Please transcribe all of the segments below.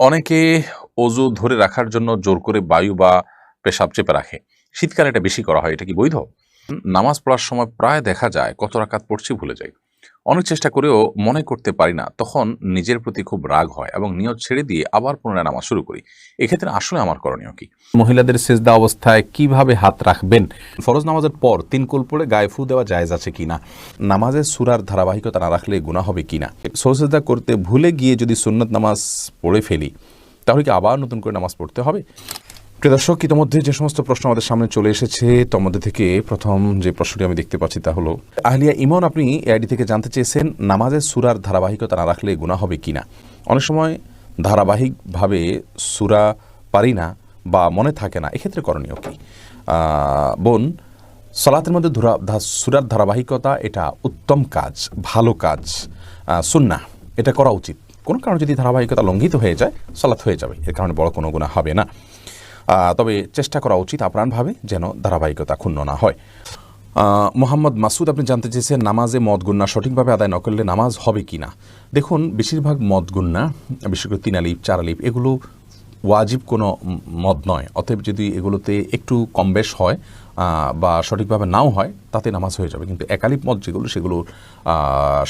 অনেকে অজু ধরে রাখার জন্য জোর করে বায়ু বা পেশাব চেপে রাখে। শীতকালে এটা বেশি করা হয়, এটা কি বৈধ? নামাজ পড়ার সময় প্রায় দেখা যায় কত রাকাত পড়ছি ভুলে যাই। অনেক চেষ্টা করেও মনে করতে পারি না, তখন নিজের প্রতি খুব রাগ হয় এবং নিয়ত ছেড়ে দিয়ে আবার পুনরায় নামাজ শুরু করি। এক্ষেত্রে আসলে আমার করণীয় কি? মহিলাদের সেজদা অবস্থায় কীভাবে হাত রাখবেন? ফরজ নামাজের পর তিন কুল পড়ে গায়ে ফু দেওয়া জায়েজ আছে কিনা? নামাজের সুরার ধারাবাহিকতা না রাখলে গুণা হবে কিনা? সরসেজদা করতে ভুলে গিয়ে যদি সুন্নত নামাজ পড়ে ফেলি, তাহলে কি আবার নতুন করে নামাজ পড়তে হবে? দর্শক ইতিমধ্যে যে সমস্ত প্রশ্ন আমাদের সামনে চলে এসেছে তার মধ্যে থেকে প্রথম যে প্রশ্নটি আমি দেখতে পাচ্ছি তা হলো আহলিয়া ইমন আপনি এআইডি থেকে জানতে চেয়েছেন নামাজের সুরার ধারাবাহিকতা না রাখলে গুণা হবে কিনা অনেক সময় ধারাবাহিকভাবে সুরা পারি না বা মনে থাকে না এক্ষেত্রে করণীয় কি? বোন সলাতের মধ্যে সুরার ধারাবাহিকতা এটা উত্তম কাজ ভালো কাজ আহ, সুন্নাহ এটা করা উচিত। কোনো কারণে যদি ধারাবাহিকতা লঙ্ঘিত হয়ে যায় সলাৎ হয়ে যাবে এর কারণে বড় কোনো গুণা হবে না। তবে চেষ্টা করা উচিত আপ্রাণভাবে যেন ধারাবাহিকতা ক্ষুণ্ণ না হয়। মোহাম্মদ মাসুদ, আপনি জানতে চেয়েছেন নামাজে মদ গুন্না সঠিকভাবে আদায় না করলে নামাজ হবে কি না দেখুন, বেশিরভাগ মদ গুন্না, বিশেষ করে তিন আলিপ চার আলিপ এগুলো ওয়াজিব কোনো মদ নয়। অতএব যদি এগুলোতে একটু কম বেশ হয় বা সঠিকভাবে নাও হয়, তাতে নামাজ হয়ে যাবে। কিন্তু একালিপ মদ যেগুলো, সেগুলো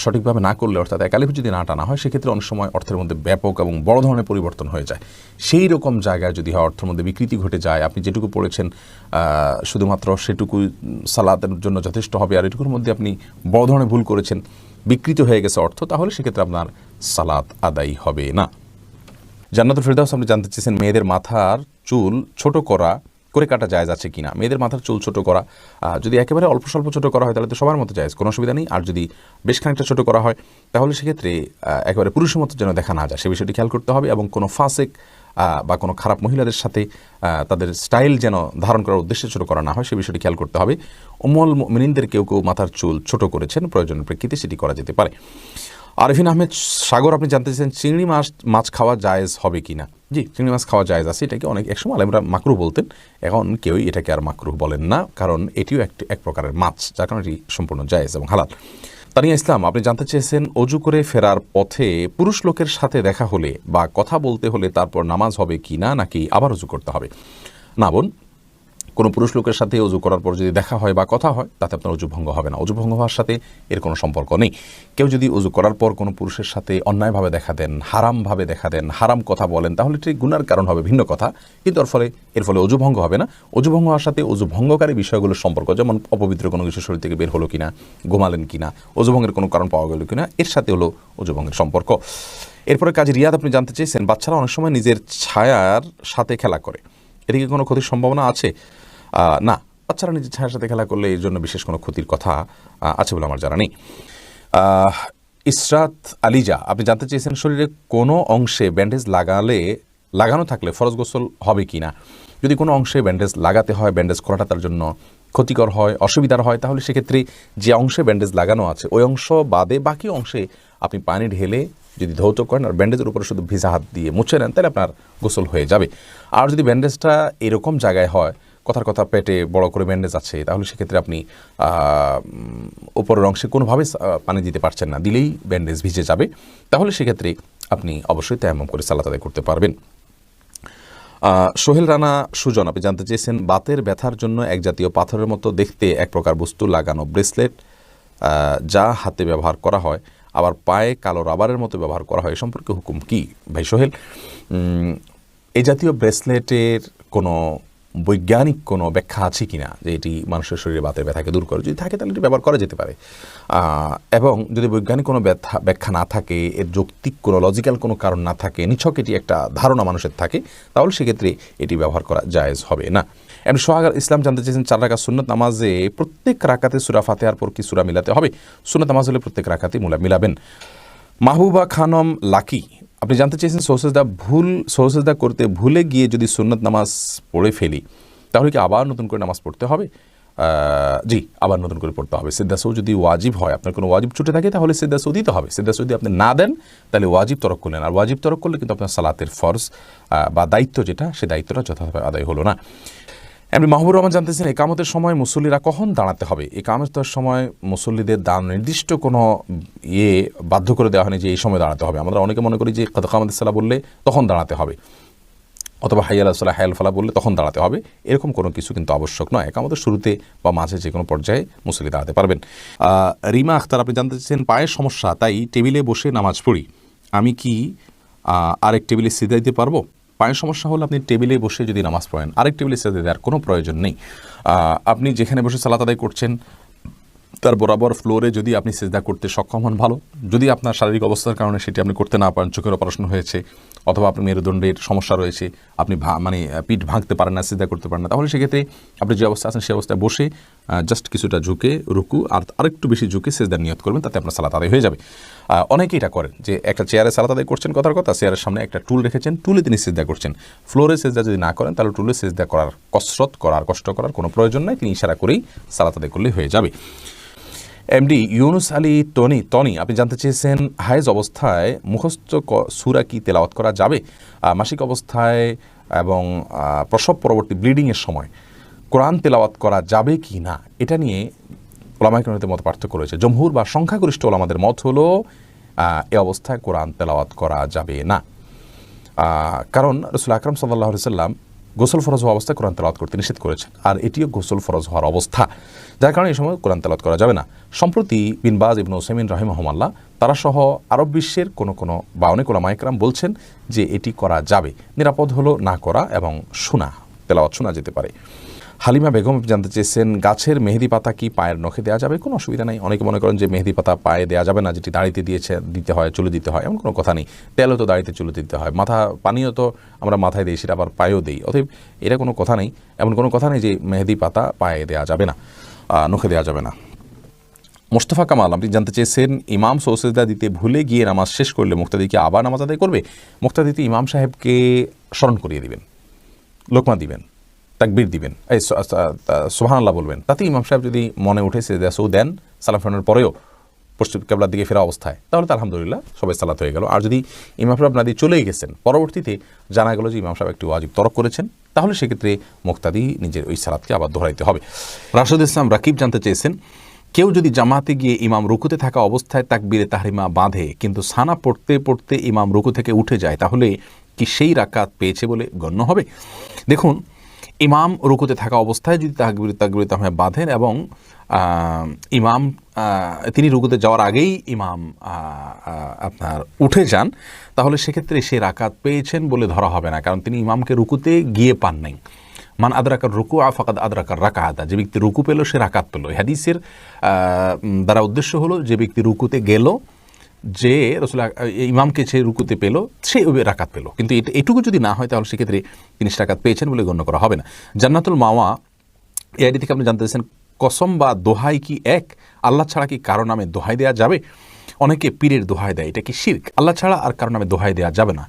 সঠিকভাবে না করলে, অর্থাৎ একালিপ যদি না টানা হয়, সেক্ষেত্রে অনেক সময় অর্থের মধ্যে ব্যাপক এবং বড় ধরনের পরিবর্তন হয়ে যায়। সেই রকম জায়গায় যদি হয়, অর্থের মধ্যে বিকৃতি ঘটে যায়, আপনি যেটুকু পড়েছেন শুধুমাত্র সেটুকু সালাতের জন্য যথেষ্ট হবে, আর এটুকুর মধ্যে আপনি বড় ধরনের ভুল করেছেন, বিকৃত হয়ে গেছে অর্থ, তাহলে সেক্ষেত্রে আপনার সালাত আদায় হবে না। জান্নাতুল ফেরদাউস আপনি জানতে চেয়েছেন মেয়েদের মাথার চুল ছোট করা করে কাটা জায়জ আছে কিনা? মেয়েদের মাথার চুল ছোট করা যদি একেবারে অল্প স্বল্প ছোট করা হয় তাহলে তো সবার মতো জায়েজ, কোনো অসুবিধা নেই। আর যদি বেশ খানিকটা ছোট করা হয়, তাহলে সেক্ষেত্রে একেবারে পুরুষের মতো যেন দেখা না যায়। সে বিষয়টি খেয়াল করতে হবে এবং কোনো ফাসেক বা কোনো খারাপ মহিলাদের সাথে তাদের স্টাইল যেন ধারণ করার উদ্দেশ্যে ছোট করা না হয়, সে বিষয়টি খেয়াল করতে হবে। অমল মিনিনদের কেউ কেউ মাথার চুল ছোট করেছেন, প্রয়োজনের প্রেক্ষিতে সেটি করা যেতে পারে। আরফিন আহমেদ, সাগর, আপনি জানতে চাইছেন চিংড়ি মাছ মাছ খাওয়া জায়েজ হবে কি না জি, চিংড়ি মাছ খাওয়া জায়েজ আছে। এটাকে অনেক একসময় আলেমরা মাকরু বলতেন। এখন কেউই এটাকে আর মাকরু বলেন না, কারণ এটিও একটি, এক প্রকারের মাছ, যার কারণে এটি সম্পূর্ণ জায়েজ এবং হালাল। তানিয়া ইসলাম, আপনি জানতে চেয়েছেন অজু করে ফেরার পথে পুরুষ লোকের সাথে দেখা হলে বা কথা বলতে হলে তারপর নামাজ হবে কি না নাকি আবার অজু করতে হবে? না বোন কোনো পুরুষ লোকের সাথে অজু করার পর যদি দেখা হয় বা কথা হয়, তাতে আপনার অজু ভঙ্গ হবে না। অজু ভঙ্গ হওয়ার সাথে এর কোনো সম্পর্ক নেই। কেউ যদি অজু করার পর কোনো পুরুষের সাথে অন্যায়ভাবে দেখা দেন, হারামভাবে দেখা দেন, হারাম কথা বলেন, তাহলে এটি গুনার কারণ হবে ভিন্ন কথা। কিন্তু এর ফলে এর ফলে অজু ভঙ্গ হবে না। অজু ভঙ্গ হওয়ার সাথে অজু ভঙ্গকারী বিষয়গুলোর সম্পর্ক, যেমন অপবিত্র কোনো কিছু শরীর থেকে বের হলো কিনা, ঘুমালেন কিনা, অজু ভঙ্গের কোনো কারণ পাওয়া গেল কিনা, এর সাথে হলো অজু ভঙ্গের সম্পর্ক। এরপরে কাজী রিয়াদ আপনি জানতে চেয়েছেন, বাচ্চারা অনেক সময় নিজের ছায়ার সাথে খেলা করে। এদিকে কোনো ক্ষতির সম্ভাবনা আছে? না বাচ্চারা নিজের ছায়ার সাথে খেলা করলে এর জন্য বিশেষ কোনো ক্ষতির কথা আছে বলে আমার জানা নেই। ইসরাত আলিজা, আপনি জানতে চেয়েছেন শরীরে কোনো অংশে ব্যান্ডেজ লাগালে, লাগানো থাকলে ফরজ গোসল হবে কি না? যদি কোনো অংশে ব্যান্ডেজ লাগাতে হয়, ব্যান্ডেজ করাটা তার জন্য ক্ষতিকর হয়, অসুবিধার হয়, তাহলে সেক্ষেত্রে যে অংশে ব্যান্ডেজ লাগানো আছে, ওই অংশ বাদে বাকি অংশে আপনি পানি ঢেলে যদি ধৌত করেন আর ব্যান্ডেজের উপরে শুধু ভিজা হাত দিয়ে মুছে নেন, তাহলে আপনার গোসল হয়ে যাবে। আর যদি ব্যান্ডেজটা এরকম জায়গায় হয় কথার কথা পেটে বড় করে ব্যান্ডেজ আছে তাহলে সেক্ষেত্রে আপনি উপরের অংশে কোনোভাবে পানি দিতে পারছেন না, দিলেই ব্যান্ডেজ ভিজে যাবে, তাহলে সেক্ষেত্রে আপনি অবশ্যই তেমন করে সালাত আদায় করতে পারবেন। সোহেল রানা, সুজন, আপনি জানতে চেয়েছেন, বাতের ব্যথার জন্য এক জাতীয় পাথরের মতো দেখতে এক প্রকার বস্তু, লাগানো ব্রেসলেট যা হাতে ব্যবহার করা হয়, আবার পায়ে কালো রাবারের মতো ব্যবহার করা হয়, এ সম্পর্কে হুকুম কি? ভাই সোহেল এই জাতীয় ব্রেসলেটের কোনো বৈজ্ঞানিক কোনো ব্যাখ্যা আছে কিনা যে এটি মানুষের শরীরে বাতের ব্যথাকে দূর করে, যদি থাকে তাহলে এটি ব্যবহার করা যেতে পারে। এবং যদি বৈজ্ঞানিক কোনো ব্যথা, ব্যাখ্যা না থাকে, এর যৌক্তিক কোনো লজিক্যাল কোনো কারণ না থাকে, নিছক এটি একটা ধারণা মানুষের থাকে, তাহলে সেক্ষেত্রে এটি ব্যবহার করা জায়েজ হবে না। এমনি সোহাগ ইসলাম জানতে চেয়েছেন, চার রাকাত সুন্নত নামাজে প্রত্যেক রাকাতে সুরা ফাতেহার পর কি সুরা মিলাতে হবে? সুন্নত নামাজ হলে প্রত্যেক রাকাতে মুলা, মিলাবেন। মাহবুবা খানম লাকি আপনি জানতে চেয়েছেন সৌসেজদা ভুল সৌসেজদা করতে ভুলে গিয়ে যদি সুন্নত নামাজ পড়ে ফেলি, তাহলে কি আবার নতুন করে নামাজ পড়তে হবে? জি, আবার নতুন করে পড়তে হবে। সিদ্ধা সৌ যদি ওয়াজিব হয়, আপনার কোনো ওয়াজিব ছুটে থাকে, তাহলে সিদ্ধা সৌ দিতে হবে। সিদ্ধা সৌ যদি আপনি না দেন, তাহলে ওয়াজিব তরক করলেন। আর ওয়াজিব তরক করলে কিন্তু আপনার সালাতের ফরজ বা দায়িত্ব যেটা, সে দায়িত্বটা যথাযথভাবে আদায় হলো না। এমনি মাহবুর রহমান জানতেছেন একামতের সময় মুসল্লিরা কখন দাঁড়াতে হবে? একামতের সময় মুসল্লিদের দান নির্দিষ্ট কোনো ইয়ে বাধ্য করে দেওয়া হয়নি যে এই সময় দাঁড়াতে হবে। আমরা অনেকে মনে করি যে কামত সাল্লাহ বললে তখন দাঁড়াতে হবে অথবা হাইয়াল আসলা হায়াল ফালা বললে তখন দাঁড়াতে হবে। এরকম কোনো কিছু কিন্তু আবশ্যক নয়। একামতের শুরুতে বা মাঝে যে কোনো পর্যায়ে মুসল্লি দাঁড়াতে পারবেন। রিমা আখতার, আপনি জানতে চাচ্ছেন পায়ের সমস্যা, তাই টেবিলে বসে নামাজ পড়ি। আমি কি আরেক টেবিলে সিধা দিতে পারব? পায়ের সমস্যা হলে আপনি টেবিলে বসে যদি নামাজ পড়েন, আরেক টেবিলে সাজে দেওয়ার কোনো প্রয়োজন নেই। আপনি যেখানে বসে সালাত আদায় করছেন, তার বরাবর ফ্লোরে যদি আপনি সেজদা করতে সক্ষম হন, ভালো। যদি আপনার শারীরিক অবস্থার কারণে সেটি আপনি করতে না পারেন, চোখের অপারেশন হয়েছে অথবা আপনার মেরুদণ্ডের সমস্যা রয়েছে, আপনি মানে পিঠ ভাঙতে পারেন না সেজদা করতে পারেন না, তাহলে সেক্ষেত্রে আপনি যে অবস্থা আছেন সেই অবস্থায় বসে জাস্ট কিছুটা ঝুঁকে রুকু আর আরেকটু বেশি ঝুঁকে সেজদার নিয়ত করবেন, তাতে আপনার সালাত আদায় হয়ে যাবে। অনেকেই এটা করেন যে একটা চেয়ারে সালাত আদায় করছেন, কথার কথা, চেয়ারের সামনে একটা টুল রেখেছেন, টুলে তিনি সেজদা করছেন। ফ্লোরে সেজদা যদি না করেন, তাহলে টুলে সেজদা করার কসরত করার, কষ্ট করার কোনো প্রয়োজন নাই, তিনি ইশারা করেই সালাত আদায় করলে হয়ে যাবে। MD Yunus Ali Tony Tony আপনি জানতে চেয়েছেন হায়েজ অবস্থায় মুখস্থ সুরা কি তেলাওয়াত করা যাবে? মাসিক অবস্থায় এবং প্রসব পরবর্তী ব্লিডিংয়ের সময় কোরআন তেলাওয়াত করা যাবে কি না? এটা নিয়ে ওলামাইকরণের মত পার্থক্য রয়েছে। জমহুর বা সংখ্যাগরিষ্ঠ ওলামাদের মত হলো এ অবস্থায় কোরআন তেলাওয়াত করা যাবে না। কারণ রসুল আকরম সাল্লাহ সাল্লাম গোসল ফরজ হওয়া অবস্থায় কোরআন তেলাওয়াত করতে নিষেধ করেছেন। আর এটিও গোসল ফরজ হওয়ার অবস্থা। যার কারণে এই সময় কোরআন তালাত করা যাবে না। সম্প্রতি বিনবাজ ইবনু ওসেমিন রহিমহমাল্লাহ তারা সহ আরব বিশ্বের কোনো কোনো বা অনেক ওলামা একরাম বলছেন যে এটি করা যাবে। নিরাপদ হলো না করা এবং শোনা, তেলাওয়াত শোনা যেতে পারে। হালিমা বেগম জানতে চেয়েছেন, গাছের মেহেদি পাতা কি পায়ের নখে দেওয়া যাবে? কোনো অসুবিধা নেই। অনেকে মনে করেন যে মেহেদি পাতা পায়ে দেওয়া যাবে না, যেটি দাড়িতে দিয়েছে, দিতে হয়, চুলে দিতে হয়, এমন কোনো কথা নেই। তেলও তো দাড়িতে, চুলে দিতে হয়। মাথা পানিও তো আমরা মাথায় দিই, সেটা আবার পায়েও দিই। অতএব এটা কোনো কথা নেই। এমন কোনো কথা নেই যে মেহেদি পাতা পায়ে দেওয়া যাবে না। নখে দেওয়া যাবে না। মোস্তফা কামাল, আপনি জানতে চেয়েছেন, ইমাম সৌসেদা দিতে ভুলে গিয়ে নামাজ শেষ করলে মুক্তাদিকে আবার নামাজ আদায় করবে? মুক্তাদিতে ইমাম সাহেবকে স্মরণ করিয়ে দিবেন, লোকমা দিবেন, তাকবির দিবেন, এই সোহান আল্লাহ বলবেন। তাতে ইমাম সাহেব যদি মনে উঠে সেজদা সৌ দেন, সালাম ফেরানোর পরেও পশ্চিম কেবলার দিকে ফেরা অবস্থায়, তাহলে তো আলহামদুলিল্লাহ সবাই সালাত হয়ে গেল। আর যদি ইমাম সাহেব দিয়ে চলেই গেছেন, পরবর্তীতে জানা গেল যে ইমাম সাহেব একটু ওয়াজিব তরক করেছেন তাহলে সেক্ষেত্রে মোক্তাদি নিজের ওই সালাদকে আবার দোহরাইতে হবে। রাশেদ ইসলাম রাকিব জানতে চেয়েছেন, কেউ যদি জামাতে গিয়ে ইমাম রুকুতে থাকা অবস্থায় তাকবীরে তাহরিমা বাঁধে, কিন্তু সানা পড়তে পড়তে ইমাম রুকু থেকে উঠে যায়, তাহলে কি সেই রাকাত পেয়েছে বলে গণ্য হবে? দেখুন ইমাম রুকুতে থাকা অবস্থায় যদি তাকবির তাকবির তাহমে বাঁধেন এবং ইমাম তিনি রুকুতে যাওয়ার আগেই ইমাম আপনার উঠে যান, তাহলে সেক্ষেত্রে সে রাকাত পেয়েছেন বলে ধরা হবে না, কারণ তিনি ইমামকে রুকুতে গিয়ে পান নাই। মান আদরাকার রুকু আফাকাদ আদরাকার রাকাহাদা যে ব্যক্তি রুকু পেল সে রাকাত পেল। এই হাদিসের দ্বারা উদ্দেশ্য হলো যে ব্যক্তি রুকুতে গেল যে রসুল ইমামকে সে রুকুতে পেল, সে রাকাত পেল। কিন্তু এটা- এটুকু যদি না হয়, তাহলে সেক্ষেত্রে তিনি রাকাত পেয়েছেন বলে গণ্য করা হবে না। জান্নাতুল মাওয়া, এই আইডি থেকে আপনি জানতে চাইছেন, কসম বা দোহাই কি এক? আল্লাহ ছাড়া কি কারও নামে দোহাই দেওয়া যাবে? অনেকে পীরের দোহাই দেয়, এটা কি শির্ক? আল্লাহ ছাড়া আর কারও নামে দোহাই দেওয়া যাবে না।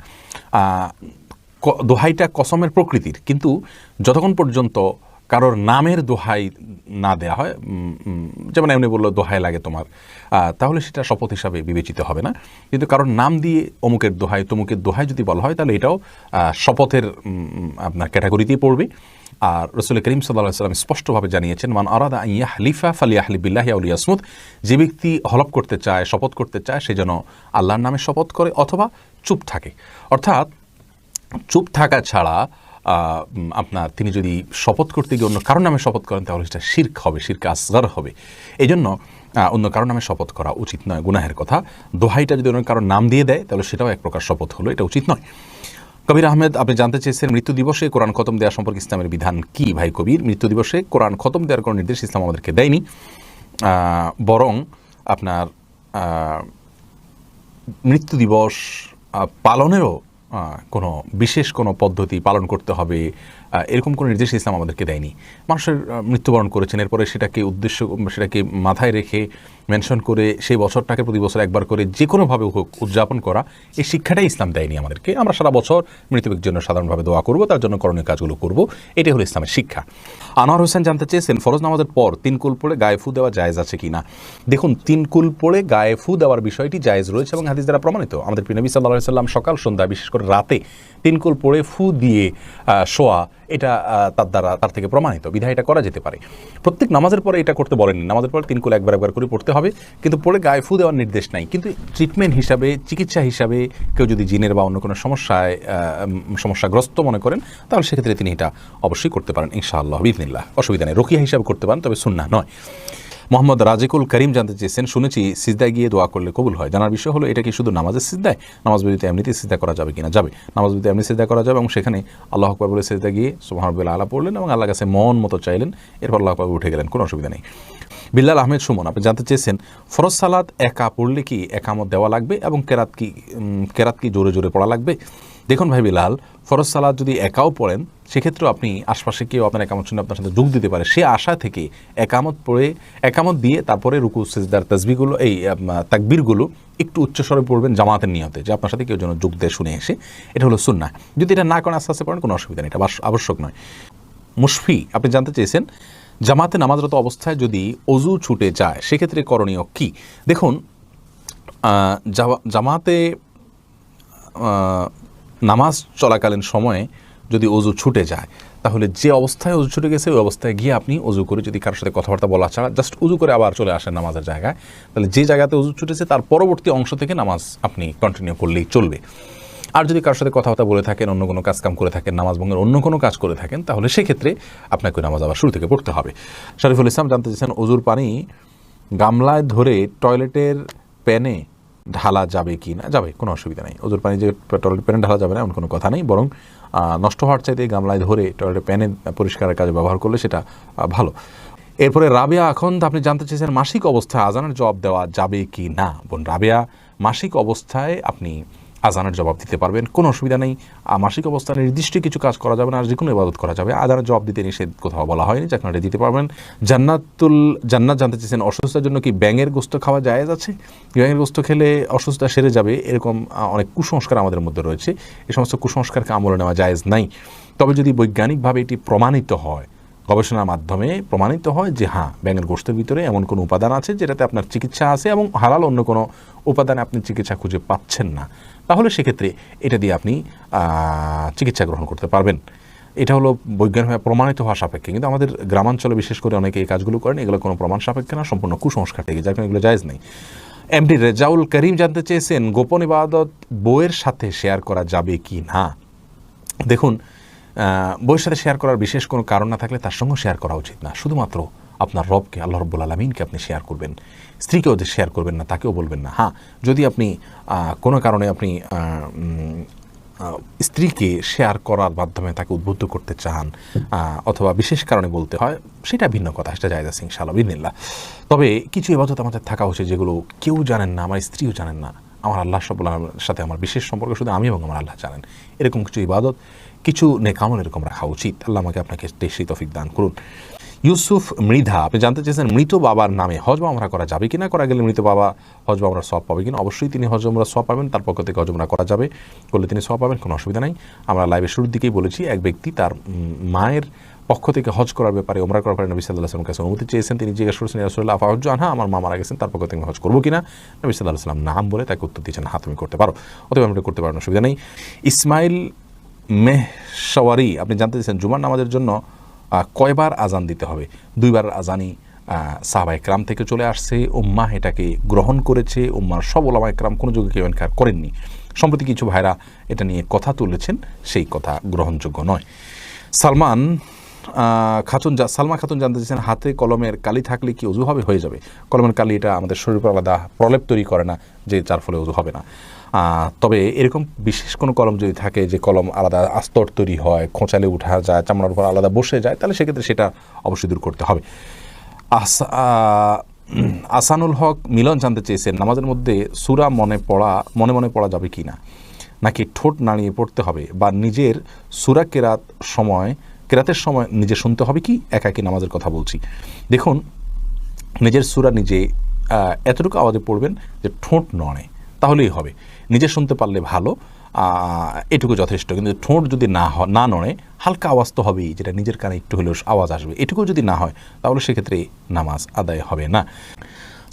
দোহাইটা কসমের প্রকৃতির। কিন্তু যতক্ষণ পর্যন্ত কারোর নামের দোহাই না দেয়া হয় যেমন এমনি বলল, দোহাই লাগে তোমার। তাহলে সেটা শপথ হিসাবে বিবেচিত হবে না। কিন্তু কারোর নাম দিয়ে অমুকের দোহাই, তমুকের দোহাই যদি বলা হয়, তাহলে এটাও শপথের আপনার ক্যাটাগরিতেই পড়বে। আর রসুল করিম সাল্লাহ সাল্লাম স্পষ্টভাবে জানিয়েছেন, মান আরাদা ইয়া হালিফা ফালিয়া হালিবিল্লাহ আউলিয়াসমুদ যে ব্যক্তি হলপ করতে চায়, শপথ করতে চায়, সে যেন আল্লাহর নামে শপথ করে অথবা চুপ থাকে। অর্থাৎ চুপ থাকা ছাড়া আপনার তিনি যদি শপথ করতে গিয়ে অন্য কারও নামে শপথ করেন, তাহলে সেটা শির্ক হবে, শির্ক আসগার হবে। এই জন্য অন্য কারও নামে শপথ করা উচিত নয়, গুনাহের কথা। দোহাইটা যদি অন্য কারও নাম দিয়ে দেয়, তাহলে সেটাও এক প্রকার শপথ হলো, এটা উচিত নয়। কবির আহমেদ, আপনি জানতে চেয়েছেন মৃত্যু দিবসে কোরআন খতম দেওয়া সম্পর্কে ইসলামের বিধান কি? ভাই কবির, মৃত্যু দিবসে কোরআন খতম দেওয়ার কোনো নির্দেশ ইসলাম আমাদেরকে দেয়নি। বরং আপনার মৃত্যু দিবস পালনেরও কোনো বিশেষ কোনো পদ্ধতি পালন করতে হবে এরকম কোনো নির্দেশ ইসলাম আমাদেরকে দেয়নি। মানুষের মৃত্যুবরণ করেছেন, এরপরে সেটাকে উদ্দেশ্য, সেটাকে মাথায় রেখে মেনশন করে সেই বছরটাকে প্রতি বছর একবার করে যে কোনোভাবে হোক উদযাপন করা, এই শিক্ষাটাই ইসলাম দেয়নি আমাদেরকে। আমরা সারা বছর মৃত্যু ব্যক্তির জন্য সাধারণভাবে দোয়া করব, তার জন্য করণীয় কাজগুলো করব। এটাই হলো ইসলামের শিক্ষা। আনোয়ার হোসেন জানতে চেয়েছেন ফরজ নামাজের পর তিন কুল পড়ে গায়ে ফু দেওয়া জায়েজ আছে কিনা? দেখুন, তিন কুল পড়ে গায়ে ফু দেওয়ার বিষয়টি জায়েজ রয়েছে এবং হাদিস দ্বারা প্রমাণিত। আমাদের প্রিয় নবী সাল্লাহ সাল্লাম সকাল, সন্ধ্যা, বিশেষ করে রাতে তিনকুল পড়ে ফু দিয়ে শোয়া, এটা তার দ্বারা, তার থেকে প্রমাণিত। বিধায় এটা করা যেতে পারে। প্রত্যেক নামাজের পরে এটা করতে বলেনি নামাজের পরে তিনকুল একবার একবার করে পড়তে হবে, কিন্তু পড়ে গায়ে ফু দেওয়ার নির্দেশ নাই। কিন্তু ট্রিটমেন্ট হিসাবে, চিকিৎসা হিসাবে কেউ যদি জিনের বা অন্য কোনো সমস্যায় সমস্যাগ্রস্ত মনে করেন, তাহলে সেক্ষেত্রে তিনি এটা অবশ্যই করতে পারেন, ইনশাআল্লাহ বিদিনিল্লাহ অসুবিধা নেই, রকিয়া হিসাবে করতে পারেন, তবে সুন্না নয়। মোহাম্মদ রাজিকুল করিম জানতে চেয়েছেন, শুনেছি সিজদায় গিয়ে দোয়া করলে কবুল হয়। জানার বিষয় হলো, এটা কি শুধু নামাজের সিজদায়? নামাজ বিরতি এমনিতে সিজদা করা যাবে কিনা? যাবে। নামাজ বিরতি এমনি সিজদা করা যাবে, এবং সেখানে আল্লাহ আকবর বলে সিজদা গিয়ে সুবহানাল্লাহ আলা পড়লেন, এবং আল্লাহ কাছে মন মতো চাইলেন, এরপর আল্লাহ আকবর উঠে গেলেন, কোনো অসুবিধা নেই। বিল্লাল আহমেদ সুমন, আপনি জানতে চেয়েছেন, ফরজ সালাদ একা পড়লে কি একামত দেওয়া লাগবে এবং কেরাত কি কেরাত কি জোরে জোরে পড়া লাগবে? দেখুন ভাই বিলাল ফরজ সালাদ যদি একাও পড়েন, সেক্ষেত্রেও আপনি আশপাশে কেউ আপনার একামত শুনে আপনার সাথে যোগ দিতে পারে। সে আশা থেকে একামত পড়ে, একামত দিয়ে তারপরে রুকু, সেজদার তসবিগুলো এই তাকবিরগুলো একটু উচ্চস্বরে পড়বেন জামাতের নিয়তে, যে আপনার সাথে কেউ যেন যোগ দেয় শুনে এসে। এটা হলো সুন্না যদি এটা না করেন আস্তে আস্তে পড়েন, কোনো অসুবিধা নেই, এটা আবশ্যক নয়। মুশফি, আপনি জানতে চেয়েছেন জামাতে নামাজরত অবস্থায় যদি অজু ছুটে যায়, সেক্ষেত্রে করণীয় কি? দেখুন জামা- জামাতে নামাজ চলাকালীন সময়ে যদি অজু ছুটে যায়, তাহলে যে অবস্থায় অজু ছুটে গেছে, ওই অবস্থায় গিয়ে আপনি অজু করে যদি কারোর সাথে কথাবার্তা বলা ছাড়া জাস্ট অজু করে আবার চলে আসেন নামাজের জায়গায়, তাহলে যে জায়গাতে অজু ছুটেছে, তার পরবর্তী অংশ থেকে নামাজ আপনি কন্টিনিউ করলেই চলবে। আর যদি কারোর সাথে কথাবার্তা বলে থাকেন, অন্য কোনো কাজ কাম করে থাকেন, নামাজ ভঙ্গের অন্য কোনো কাজ করে থাকেন, তাহলে সেক্ষেত্রে আপনাকে নামাজ আবার শুরু থেকে পড়তে হবে। শরীফুল ইসলাম জানতে চাইছেন অজুর পানি গামলায় ধরে টয়লেটের প্যানে ঢালা যাবে কি না? যাবে, কোনো অসুবিধা নেই। ওজোর পানি যে টয়লেট প্যানে ঢালা যাবে না, এমন কোনো কথা নেই। বরং নষ্ট হওয়ার চাইতে গামলায় ধরে টয়লেট প্যানে পরিষ্কারের কাজে ব্যবহার করলে সেটা ভালো। এরপরে, রাবেয়া, এখন আপনি জানতে চেয়েছেন মাসিক অবস্থায় আজানের জবাব দেওয়া যাবে কি না? বোন, রাবেয়া, মাসিক অবস্থায় আপনি আজানের জবাব দিতে পারবেন। কোনো অসুবিধা নেই। মাসিক অবস্থায় নির্দিষ্ট কিছু কাজ করা যাবে না। আর যে কোনো ইবাদত করা যাবে। আজানের জবাব দিতে নিষেধ কোথাও বলা হয়নি। যে আপনারা দিতে পারবেন। জান্নাতুল, জান্নাত জানতে চেয়েছেন, অসুস্থতার জন্য কি ব্যাঙের গোস্ত খাওয়া জায়েজ আছে? ব্যাঙের গোস্ত খেলে অসুস্থতা সেরে যাবে। এরকম অনেক কুসংস্কার আমাদের মধ্যে রয়েছে। এই সমস্ত কুসংস্কারকে আমলে নেওয়া জায়েজ নাই। তবে যদি বৈজ্ঞানিকভাবে এটি প্রমাণিত হয় গবেষণার মাধ্যমে প্রমাণিত হয় যে হ্যাঁ ব্যাঙের গোষ্ঠের ভিতরে এমন কোনো উপাদান আছে যেটাতে আপনার চিকিৎসা আছে এবং হালাল অন্য কোনো উপাদানে আপনি চিকিৎসা খুঁজে পাচ্ছেন না। তাহলে সেক্ষেত্রে এটা দিয়ে আপনি চিকিৎসা গ্রহণ করতে পারবেন। এটা হলো বৈজ্ঞানিকভাবে প্রমাণিত হওয়া সাপেক্ষে। কিন্তু আমাদের গ্রামাঞ্চলে বিশেষ করে অনেকে এই কাজগুলো করেন, এগুলো কোনো প্রমাণ সাপেক্ষে না, সম্পূর্ণ কুসংস্কার থেকে যার কারণে এগুলো জায়েজ নেই। এমডি রেজাউল করিম জানতে চেয়েছেন, গোপন ইবাদত বইয়ের সাথে শেয়ার করা যাবে কি না? দেখুন বইয়ের সাথে শেয়ার করার বিশেষ কোনো কারণ না থাকলে তার সঙ্গে শেয়ার করা উচিত না। শুধুমাত্র আপনার রবকে, আল্লাহ রব্বুল আলমিনকে আপনি শেয়ার করবেন। স্ত্রীকেও যে শেয়ার করবেন না, তাকেও বলবেন না। হ্যাঁ যদি আপনি কোনো কারণে আপনি স্ত্রীকে শেয়ার করার মাধ্যমে তাকে উদ্বুদ্ধ করতে চান অথবা বিশেষ কারণে বলতে হয়, সেটা ভিন্ন কথা, সেটা জায়দা সিং শাহ বিদিল্লা তবে কিছু এবাদত আমাদের থাকা উচিত যেগুলো কেউ জানেন না, আমার স্ত্রীও জানেন না। আমার আল্লাহ সবুল্লাহ সাথে আমার বিশেষ সম্পর্ক, শুধু আমি এবং আমার আল্লাহ জানেন। এরকম কিছু ইবাদত, কিছু নেকামল এরকম রাখা উচিত। আল্লাহ আমাকে আপনাকে সেই তফিক দান করুন। ইউসুফ মৃধা, আপনি জানতে চেয়েছেন মৃত বাবার নামে হজ আমরা করা যাবে কিনা? করা গেলে মৃত বাবা হজ আমরা সব পাবে কিনা? অবশ্যই তিনি হজ আমরা সব পাবেন, তার পক্ষ থেকে হজ আমরা করা যাবে। করলে তিনি সব পাবেন, কোনো অসুবিধা নাই। আমরা লাইভের শুরুর দিকেই বলেছি, এক ব্যক্তি তার মায়ের পক্ষ থেকে হজ করার ব্যাপারে ওমরা করার ব্যাপারে নবী সাল্লাহ আসলামের কাছে অনুমতি চেয়েছেন। তিনি জিজ্ঞেস করেছেন রাসুল্লাহ আফাহজ আনহা? আমার মা মারা গেছেন, তার পক্ষ থেকে হজ করব কিনা? নবী সাল্লাহ আসলাম নাম বলে তাকে উত্তর দিয়েছেন হ্যাঁ তুমি করতে পারো। অতএব আমি করতে পারেন অসুবিধা নেই। ইসমাইল মেহসওয়ারি আপনি জানতে চাইছেন, জুমার নামাজের জন্য কয়বার আজান দিতে হবে? দুইবার আজানি সাহাবা একরাম থেকে চলে আসছে, উম্মা এটাকে গ্রহণ করেছে, উম্মার সব ওলামা একরাম কোনো যুগে কেউ এনকার করেননি। সম্প্রতি কিছু ভাইরা এটা নিয়ে কথা তুলেছেন, সেই কথা গ্রহণযোগ্য নয়। সালমান খাতুন সালমা খাতুন জানতে চাইছেন হাতে কলমের কালি থাকলে কি অজু হবে হয়ে যাবে? কলমের কালি এটা আমাদের শরীর আলাদা প্রলেপ তৈরি করে না যে যার ফলে অজু হবে না। তবে এরকম বিশেষ কোনো কলম যদি থাকে যে কলম আলাদা আস্তর তৈরি হয়, খোঁচালে উঠা যায়, চামড়ার উপর আলাদা বসে যায়, তাহলে সেক্ষেত্রে সেটা অবশ্যই দূর করতে হবে। আস- আসানুল হক মিলন জানতে চেয়েছেন, নামাজের মধ্যে সুরা মনে পড়া, মনে মনে পড়া যাবে কি না নাকি ঠোঁট নাড়িয়ে পড়তে হবে? বা নিজের সুরা কেরাত সময় কেরাতের সময় নিজে শুনতে হবে কি? একা একাকি নামাজের কথা বলছি। দেখুন, নিজের সুরা নিজে এতটুকু আওয়াজে পড়বেন যে ঠোঁট নড়ে, তাহলেই হবে। নিজে শুনতে পারলে ভালো এটুকু যথেষ্ট। কিন্তু ঠোঁট যদি না না নড়ে, হালকা আওয়াজ তো হবেই, যেটা নিজের কানে একটু হলেও আওয়াজ আসবে। এটুকু যদি না হয়, তাহলে সেক্ষেত্রে নামাজ আদায় হবে না।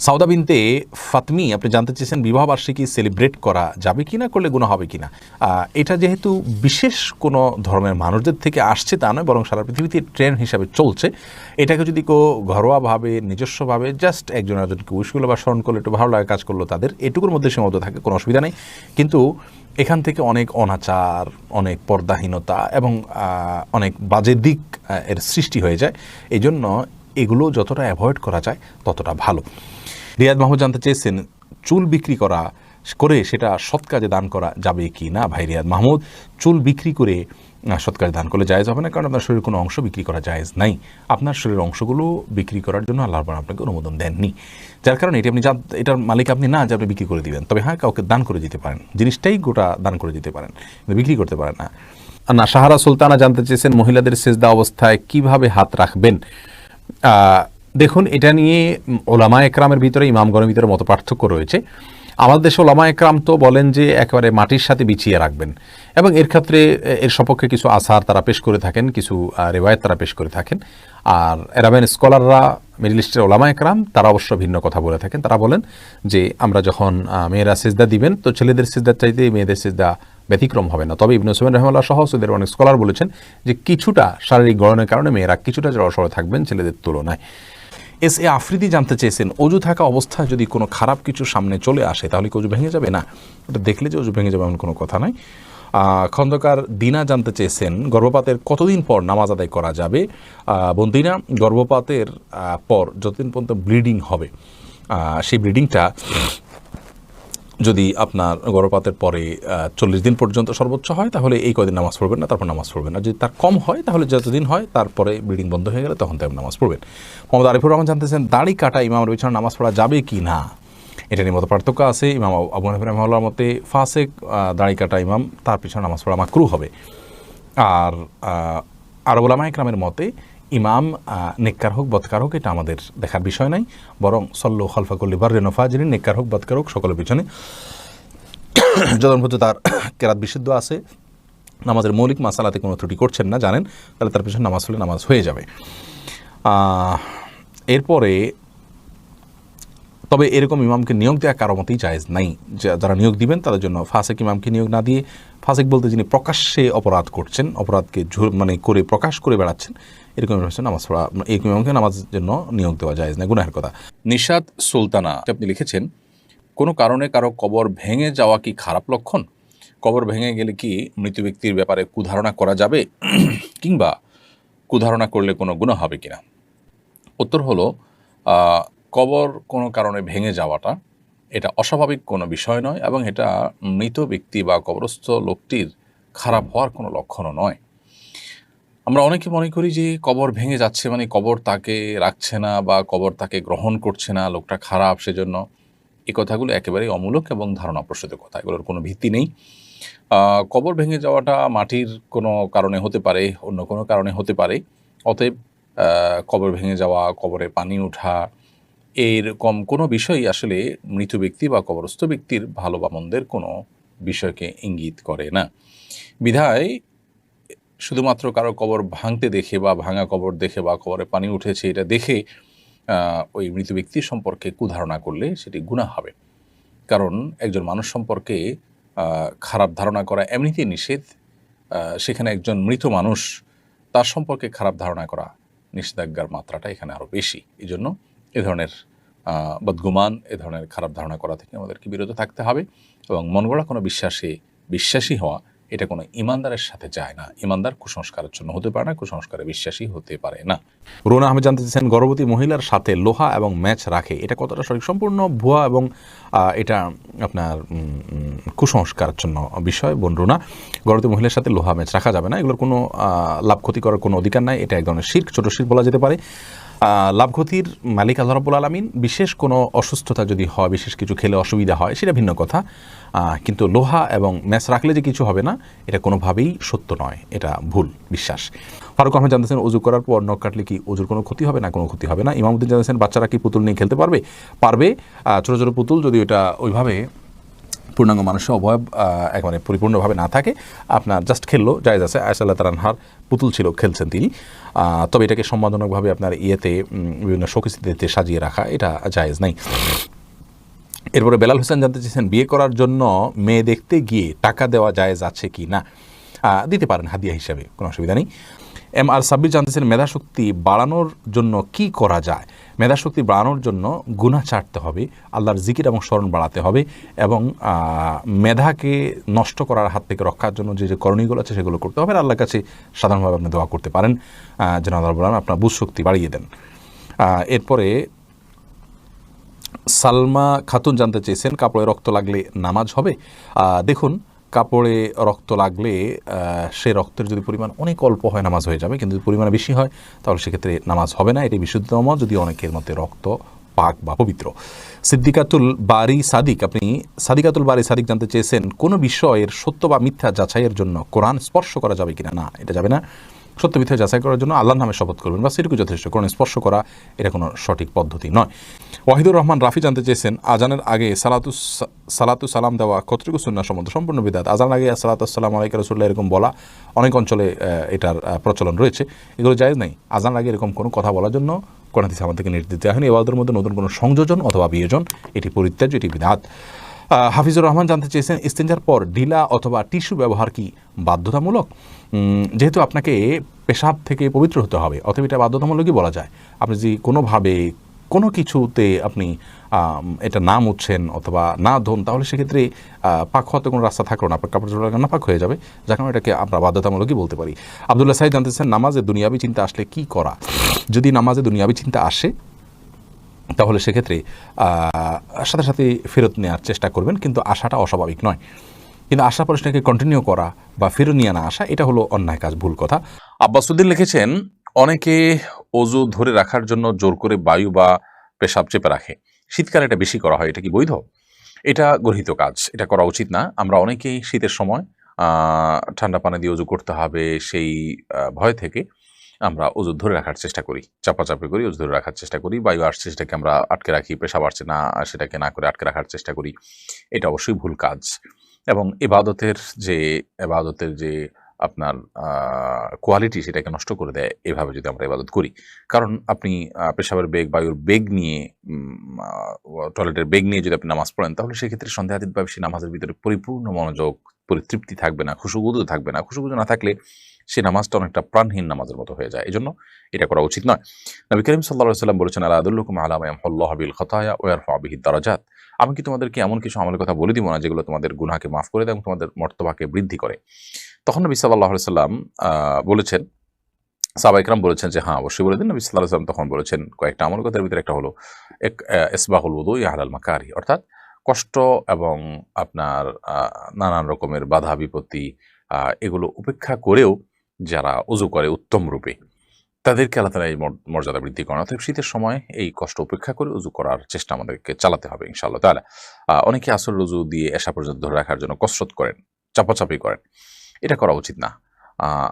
সাউদা বিনতে ফাতমি, আপনি জানতে চেয়েছেন বিবাহবার্ষিকী সেলিব্রেট করা যাবে কি না করলে গুণা হবে কি না এটা যেহেতু বিশেষ কোনো ধর্মের মানুষদের থেকে আসছে তা নয়, বরং সারা পৃথিবীতে ট্রেন্ড হিসাবে চলছে। এটাকে যদি কেউ ঘরোয়াভাবে, নিজস্বভাবে জাস্ট একজন একজনকে উইশ বা স্মরণ করল, একটু ভালো লাগে কাজ করল, তাদের এটুকুর মধ্যে সীমাবদ্ধ থাকে, কোনো অসুবিধা নেই। কিন্তু এখান থেকে অনেক অনাচার, অনেক পর্দাহীনতা এবং অনেক বাজে দিক এর সৃষ্টি হয়ে যায়। এই জন্য এগুলো যতটা অ্যাভয়েড করা যায়, ততটা ভালো। রিয়াদ মাহমুদ জানতে চেয়েছেন চুল বিক্রি করা করে সেটা সৎ কাজে দান করা যাবে কি না? ভাই রিয়াদ মাহমুদ চুল বিক্রি করে আহ, সৎ কাজে দান করলে জায়েজ হবে না? কারণ আপনার শরীরের কোনো অংশ বিক্রি করা জায়েজ নাই। আপনার শরীরের অংশগুলো বিক্রি করার জন্য আল্লাহ রাব্বুল আপনাকে অনুমোদন দেননি। যার কারণে এটি আপনি যা এটার মালিক আপনি না যে আপনি বিক্রি করে দিবেন। তবে হ্যাঁ কাউকে দান করে দিতে পারেন। জিনিসটাই গোটা দান করে দিতে পারেন কিন্তু বিক্রি করতে পারেন না। না সাহারা সুলতানা জানতে চেয়েছেন মহিলাদের সেজদা অবস্থায় কীভাবে হাত রাখবেন? দেখুন, এটা নিয়ে ওলামা একরামের ভিতরে, ইমামগণের ভিতরে মতো পার্থক্য রয়েছে। আমাদের দেশে ওলামা একরাম তো বলেন যে, একেবারে মাটির সাথে বিছিয়ে রাখবেন। এবং এর ক্ষেত্রে, এর সপক্ষে কিছু আসার তারা পেশ করে থাকেন, কিছু রেওয়ায়ত তারা পেশ করে থাকেন। আর এরাবেন স্কলাররা, মিডল ইস্টের ওলামা একরাম, তারা অবশ্য ভিন্ন কথা বলে থাকেন। তারা বলেন যে, আমরা যখন মেয়েরা সিজদা দিবেন, তো ছেলেদের সিজদার চাইতে মেয়েদের সিজদা ব্যতিক্রম হবে না। তবে ইবনে সুমেন রহমাল্লাহ সহ সুদের অনেক স্কলার বলেছেন যে, কিছুটা শারীরিক গড়নের কারণে মেয়েরা কিছুটা জড়সড় থাকবেন ছেলেদের তুলনায়। এস এ আফ্রিদি জানতে চেয়েছেন, অজু থাকা অবস্থায় যদি কোনো খারাপ কিছু সামনে চলে আসে, তাহলে কি অজু ভেঙে যাবে? না, ওটা দেখলে যে অজু ভেঙে যাবে এমন কোনো কথা নয় খন্দকার দিনা জানতে চেয়েছেন, গর্ভপাতের কতদিন পর নামাজ আদায় করা যাবে? বন্দিনা বোন দিনা, গর্ভপাতের পর যতদিন পর্যন্ত ব্লিডিং হবে সেই ব্লিডিংটা যদি আপনার গর্ভপাতের পরে চল্লিশ দিন পর্যন্ত সর্বোচ্চ হয় তাহলে এই কদিন নামাজ পড়বেন না তারপর নামাজ পড়বেন না। যদি তার কম হয় তাহলে যতদিন হয় তারপরে ব্লিডিং বন্ধ হয়ে গেলে তখন তাই নামাজ পড়বেন। মোহাম্মদ আরিফুর রহমান জানতেছেন দাড়ি কাটা ইমামের পিছনে নামাজ পড়া যাবে কি না? এটা নিয়ে মতো পার্থক্য আছে। ইমাম আবু হানিফা রহমাল্লার মতে ফাসেক দাড়ি কাটা ইমাম তার পিছনে নামাজ পড়া মাকরু হবে। আর আহ, আরব ওলামা একরামের মতে ইমাম নেককার হোক, বৎকার হোক, এটা আমাদের দেখার বিষয় নাই। বরং সল্লু খলফাকুল্লি বার রেনোফা যিনি নেককার হোক, বৎকার হোক, সকলের পিছনে। যতন তার কেরাত বিশুদ্ধ আছে, নামাজের মৌলিক মাসালাতে কোনো ত্রুটি করছেন না, জানেন, তাহলে তার পিছনে নামাজ হলে নামাজ হয়ে যাবে। এরপরে তবে এরকম ইমামকে নিয়োগ দেওয়া কারও মতেই জায়েজ নাই। যারা নিয়োগ দিবেন, তাদের জন্য ফাসেক ইমামকে নিয়োগ না দিয়ে ফাসেক বলতে যিনি প্রকাশ্যে অপরাধ করছেন, অপরাধকে মানে করে প্রকাশ করে বেড়াচ্ছেন, এরকম পিছনে নামাজ পড়া এই ইমামকে নামাজের জন্য নিয়োগ দেওয়া জায়েজ না গুনাহের কথা। নিশাদ সুলতানা আপনি লিখেছেন, কোনো কারণে কারও কবর ভেঙে যাওয়া কি খারাপ লক্ষণ? কবর ভেঙে গেলে কি মৃত ব্যক্তির ব্যাপারে কুধারণা করা যাবে? কিংবা কুধারণা করলে কোনো গুণা হবে কিনা? উত্তর হলো কবর কোনো কারণে ভেঙে যাওয়াটা, এটা অস্বাভাবিক কোনো বিষয় নয় এবং এটা মৃত ব্যক্তি বা কবরস্থ লোকটির খারাপ হওয়ার কোনো লক্ষণও নয়। আমরা অনেকে মনে করি যে কবর ভেঙে যাচ্ছে মানে কবর তাকে রাখছে না বা কবর তাকে গ্রহণ করছে না, লোকটা খারাপ সেজন্য। এই কথাগুলো একেবারেই অমূলক এবং ধারণা প্রসূত কথা, এগুলোর কোনো ভিত্তি নেই। কবর ভেঙে যাওয়াটা মাটির কোনো কারণে হতে পারে, অন্য কোনো কারণে হতে পারে। অতএব কবর ভেঙে যাওয়া, কবরে পানি ওঠা এরকম কোনো বিষয় আসলে মৃত ব্যক্তি বা কবরস্থ ব্যক্তির ভালো বা মন্দের কোনো বিষয়কে ইঙ্গিত করে না। বিধায় শুধুমাত্র কারও কবর ভাঙতে দেখে বা ভাঙা কবর দেখে বা কবরে পানি উঠেছে এটা দেখে ওই মৃত ব্যক্তি সম্পর্কে কুধারণা করলে সেটি গুণা হবে। কারণ একজন মানুষ সম্পর্কে খারাপ ধারণা করা এমনিতেই নিষেধ। সেখানে একজন মৃত মানুষ তার সম্পর্কে খারাপ ধারণা করা নিষেধাজ্ঞার মাত্রাটা এখানে আরও বেশি। এই জন্য এ ধরনের বদগুমান, এ ধরনের খারাপ ধারণা করা থেকে আমাদেরকে বিরত থাকতে হবে এবং মন গড়া কোনো বিশ্বাসে, বিশ্বাসী হওয়া, এটা কোনো ইমানদারের সাথে যায় না। ইমানদার কুসংস্কারের জন্য হতে পারে না, কুসংস্কারে বিশ্বাসী হতে পারে না। রোনা আহমেদ জানতে চাইছেন গর্ভবতী মহিলার সাথে লোহা এবং ম্যাচ রাখে, এটা কতটা সঠিক? সম্পূর্ণ ভুয়া এবং এটা আপনার কুসংস্কারের জন্য বিষয়, বোন রোনা। গর্ভবতী মহিলার সাথে লোহা, ম্যাচ রাখা যাবে না, এগুলোর কোনো লাভ ক্ষতি করার কোনো অধিকার নাই, এটা এক ধরনের শির্ক, ছোট শির্ক বলা যেতে পারে। আহ, লাভ ক্ষতির মালিক আল্লাহ রব্বুল আলমিন বিশেষ কোনো অসুস্থতা যদি হয় বিশেষ কিছু খেলে অসুবিধা হয় সেটা ভিন্ন কথা। কিন্তু লোহা এবং ম্যাচ রাখলে যে কিছু হবে না এটা কোনোভাবেই সত্য নয় এটা ভুল বিশ্বাস। ফারুক আহমেদ জানতেছেন অজু করার পর নখ কাটলে কি অজুর কোনো ক্ষতি হবে? না কোনো ক্ষতি হবে না। ইমামুদ্দিন জানতেছেন বাচ্চারা কি পুতুল নিয়ে খেলতে পারবে? পারবে। ছোটো ছোট পুতুল যদি ওটা ওইভাবে পূর্ণাঙ্গ মানুষের অবয়ব একেবারে পরিপূর্ণভাবে না থাকে আপনার জাস্ট খেললো জায়েজ আছে আয়সাল্লাহ তালানহার পুতুল ছিল, খেলছেন তিনি। তবে এটাকে সম্মানজনকভাবে আপনার ইয়েতে বিভিন্ন শোকস্থিতিতে সাজিয়ে রাখা এটা জায়েজ নাই। এরপরে বেলাল হোসেন জানতে চেয়েছেন, বিয়ে করার জন্য মেয়ে দেখতে গিয়ে টাকা দেওয়া জায়েজ আছে কি না? দিতে পারেন হাদিয়া হিসাবে, কোনো অসুবিধা নেই। এম আর সাব্বির জানতেছেন মেধাশক্তি বাড়ানোর জন্য কি করা যায়। মেধাশক্তি বাড়ানোর জন্য গুণা ছাড়তে হবে, আল্লাহর জিকির এবং স্মরণ বাড়াতে হবে এবং মেধাকে নষ্ট করার হাত থেকে রক্ষার জন্য যে যে করণীয়গুলো আছে সেগুলো করতে হবে। আর আল্লাহর কাছে সাধারণভাবে আপনি দোয়া করতে পারেন। যেন আল্লাহ আপনার বুঝ শক্তি বাড়িয়ে দেন। এরপরে সালমা খাতুন জানতে চেয়েছেন, কাপড়ে রক্ত লাগলে নামাজ হবে। দেখুন কাপড়ে রক্ত লাগলে সে রক্তের যদি পরিমাণ অনেক অল্প হয়, নামাজ হয়ে যাবে। কিন্তু যদি পরিমাণ বেশি হয়, তাহলে সেক্ষেত্রে নামাজ হবে না। এটি বিশুদ্ধতম যদি অনেকের মধ্যে রক্ত পাক বা পবিত্র। সিদ্দিকাতুল বারি সাদিক, আপনি সাদিকাতুল বারি সাদিক জানতে চেয়েছেন, কোনো বিষয়ের সত্য বা মিথ্যা যাচাইয়ের জন্য কোরআন স্পর্শ করা যাবে কিনা? না, এটা যাবে না। সত্য মিথ্যা যাচাই করার জন্য আল্লাহর নামে শপথ করবেন। বা সেটুকু যথেষ্ট। কোরআন স্পর্শ করা এটা কোনো সঠিক পদ্ধতি নয়। ওয়াহিদুর রহমান রাফি জানতে চেয়েছেন, আজানের আগে সালাতু সালাতু সালাম দেওয়া কতটুকু সুন্না সম্বন্ধ সম্পূর্ণ বিদাত। আজান আগে সালাতাম আলাইকা রসুল্লাহ এরকম বলা অনেক অঞ্চলে এটার প্রচলন রয়েছে। এগুলো জায়েজ নাই। আজান আগে এরকম কোনো কথা বলার জন্য কোন হাদিসে আমাদেরকে নির্দেশ দেওয়া হয়নি। এবাদের মধ্যে নতুন কোনো সংযোজন অথবা বিয়োজন, এটি পরিত্যাজ্য, এটি বিধাত হাফিজুর রহমান জানতে চেয়েছেন, ইস্তেঞ্জার পর ঢিলা অথবা টিস্যু ব্যবহার কি বাধ্যতামূলক? যেহেতু আপনাকে পেশাব থেকে পবিত্র হতে হবে অথবা এটা বাধ্যতামূলকই বলা যায়। আপনি যদি কোনোভাবে কোনো কিছুতে আপনি এটা না মুছছেন অথবা না ধোন, তাহলে সেক্ষেত্রে পাক হওয়াতে কোনো রাস্তা থাকল না। আপনার কাপড় চোপড় না পাক হয়ে যাবে, যার কারণে এটাকে আমরা বাধ্যতামূলকই বলতে পারি। আবদুল্লাহ সাহেব জানতেছেন নামাজে দুনিয়াবি চিন্তা আসলে কি করা? যদি নামাজে দুনিয়াবি চিন্তা আসে, তাহলে সেক্ষেত্রে সাথে সাথে ফেরত নেওয়ার চেষ্টা করবেন, কিন্তু আশাটা অস্বাভাবিক নয়। কিন্তু আশা পরে সেটাকে কন্টিনিউ করা বা ফেরত নিয়ে না আসা, এটা হলো অন্যায় কাজ, ভুল কথা। আব্বাসুদ্দিন লিখেছেন, অনেকে অজু ধরে রাখার জন্য জোর করে বায়ু বা পেশাব চেপে রাখে। শীতকালে এটা বেশি করা হয়, এটা কি বৈধ? এটা গর্হিত কাজ, এটা করা উচিত না। আমরা অনেকেই শীতের সময় ঠান্ডা পানি দিয়ে অজু করতে হবে সেই ভয় থেকে আমরা অজু ধরে রাখার চেষ্টা করি, চাপাচাপি করি, অজু ধরে রাখার চেষ্টা করি, বায়ু আসছে সেটাকে আমরা আটকে রাখি, পেশাব আসছে না, সেটাকে না করে আটকে রাখার চেষ্টা করি। এটা অবশ্যই ভুল কাজ। এবং এবাদতের যে এবাদতের যে আপনার কোয়ালিটি সেটাকে নষ্ট করে দেয়, এভাবে যদি আমরা ইবাদত করি। কারণ আপনি পেশাবের বেগ, বায়ুর বেগ নিয়ে টয়লেটের বেগ নিয়ে যদি আপনি নামাজ পড়েন, তাহলে সেক্ষেত্রে সন্দেহাতীতভাবে সেই নামাজের ভিতরে পরিপূর্ণ মনোযোগ পরিতৃপ্তি থাকবে না খুশুগুদু থাকবে না। খুশুগুদু না থাকলে সে নামাজটা অনেকটা প্রাণহীন নামাজের মতো হয়ে যায়। এই জন্য এটা করা উচিত নয়। নবী করিম সাল্লাহ সাল্লাম বলেছেন আল্লাহ হল্লাহ বিল খতায়া ওয়ার ফাবিহিদ দারাজাত? আমি কি তোমাদেরকে এমন কিছু আমলের কথা বলে দিব না যেগুলো তোমাদের গুনাহকে মাফ করে দেয় এবং তোমাদের মর্তবাকে বৃদ্ধি করে? তখন নবী সাল্লাহ সাল্লাম বলেছেন সাবা ইকরাম বলেছেন যে হ্যাঁ অবশ্যই বলে দিন। নবী সাল্লাহ সাল্লাম তখন বলেছেন কয়েকটা আমল কথার ভিতরে একটা হলো এক আহ, ইসবাহুল উদু ইয়াহাল মাকারি। অর্থাৎ কষ্ট এবং আপনার নানান রকমের বাধা, বিপত্তি এগুলো উপেক্ষা করেও যারা উজু করে উত্তম রূপে, তাদেরকে আল্লাহ তালা এই মর্যাদা বৃদ্ধি করেন। অর্থাৎ শীতের সময় এই কষ্ট উপেক্ষা করে উজু করার চেষ্টা আমাদেরকে চালাতে হবে ইনশাআল্লাহ তাহলে অনেকে আসল উজু দিয়ে এসা পর্যন্ত ধরে রাখার জন্য কসরত করেন, চাপাচাপি করেন। এটা করা উচিত না।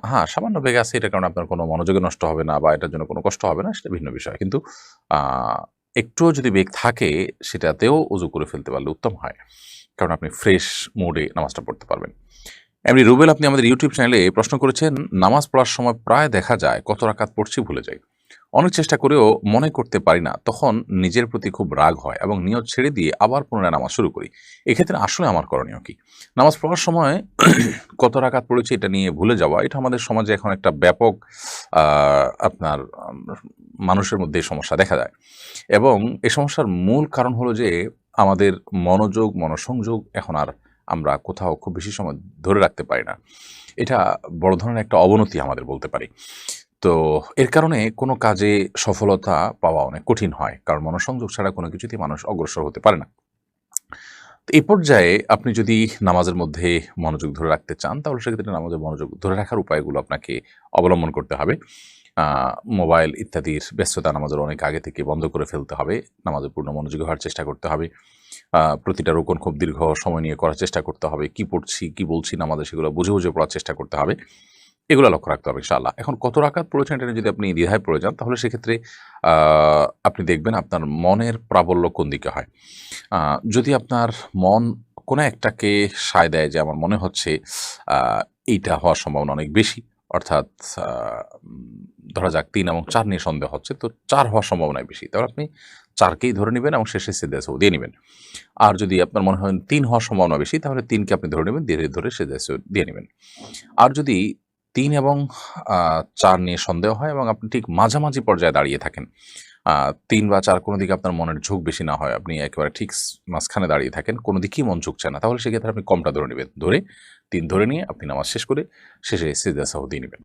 হ্যাঁ সামান্য বেগে আছে এটার কারণে আপনার কোনো মনোযোগে নষ্ট হবে না বা এটার জন্য কোনো কষ্ট হবে না, সেটা ভিন্ন বিষয়। কিন্তু একটুও যদি বেগ থাকে, সেটাতেও উজু করে ফেলতে পারলে উত্তম হয়। কারণ আপনি ফ্রেশ মুডে নামাজটা পড়তে পারবেন। এমনি রুবেল, আপনি আমাদের ইউটিউব চ্যানেলে প্রশ্ন করেছেন, নামাজ পড়ার সময় প্রায় দেখা যায় কত রাকাত পড়ছি ভুলে যাই। অনেক চেষ্টা করেও মনে করতে পারি না, তখন নিজের প্রতি খুব রাগ হয় এবং নিয়ত ছেড়ে দিয়ে আবার পুনরায় নামাজ শুরু করি। এক্ষেত্রে আসলে আমার করণীয় কি? নামাজ পড়ার সময় কত রাকাত পড়েছে এটা নিয়ে ভুলে যাওয়া, এটা আমাদের সমাজে এখন একটা ব্যাপক আপনার মানুষের মধ্যে সমস্যা দেখা যায় এবং এই সমস্যার মূল কারণ হলো যে আমাদের মনোযোগ, মনোসংযোগ এখন আর আমরা কোথাও খুব বেশি সময় ধরে রাখতে পারি না। এটা বড় ধরনের একটা অবনতি আমাদের বলতে পারি। তো এর কারণে কোনো কাজে সফলতা পাওয়া অনেক কঠিন হয়, কারণ মনোসংযোগ ছাড়া কোনো কিছুতেই মানুষ অগ্রসর হতে পারে না। এই পর্যায়ে আপনি যদি নামাজের মধ্যে মনোযোগ ধরে রাখতে চান, তাহলে সেক্ষেত্রে নামাজের মনোযোগ ধরে রাখার উপায়গুলো আপনাকে অবলম্বন করতে হবে। মোবাইল ইত্যাদির ব্যস্ততা নামাজের অনেক আগে থেকে বন্ধ করে ফেলতে হবে নামাজের পূর্ণ মনোযোগী হওয়ার চেষ্টা করতে হবে। প্রতিটা রোকন খুব দীর্ঘ সময় নিয়ে করার চেষ্টা করতে হবে, কি পড়ছি, কি বলছি নামাজে সেগুলো বুঝে বুঝে পড়ার চেষ্টা করতে হবে। এগুলো লক্ষ্য রাখতে হবে ইনশাআল্লাহ। এখন কত রাকাত পড়েছেন এটা যদি আপনি দ্বিধায় পড়ে যান, তাহলে সেক্ষেত্রে আপনি দেখবেন আপনার মনের প্রাবল্য কোন দিকে হয়। যদি আপনার মন কোনো একটাকে সায় দেয় যে আমার মনে হচ্ছে এইটা হওয়ার সম্ভাবনা অনেক বেশি, অর্থাৎ ধরা যাক তিন এবং চার নিয়ে সন্দেহ হচ্ছে, তো চার হওয়ার সম্ভাবনাই বেশি। তাহলে আপনি চারকেই ধরে নেবেন এবং শেষে সিদ্ধাসও দিয়ে নেবেন। আর যদি আপনার মনে হয় তিন হওয়ার সম্ভাবনা বেশি, তাহলে তিনকে আপনি ধরে নেবেন, ধীরে ধরে সিদ্ধাসও দিয়ে নেবেন। আর যদি তিন এবং চার নিয়ে সন্দেহ হয় এবং আপনি ঠিক মাঝামাঝি পর্যায়ে দাঁড়িয়ে থাকেন। তিন বা চার কোনো দিকে আপনার মনের ঝোঁক বেশি না হয়। আপনি একেবারে ঠিক মাঝখানে দাঁড়িয়ে থাকেন, কোনো দিকেই মন ঝুঁকছে না। তাহলে সেক্ষেত্রে আপনি কমটা ধরে নেবেন। ধরে, তিন ধরে নিয়ে আপনি নামাজ শেষ করে শেষে সিদ্ধাসাহ দিয়ে নেবেন।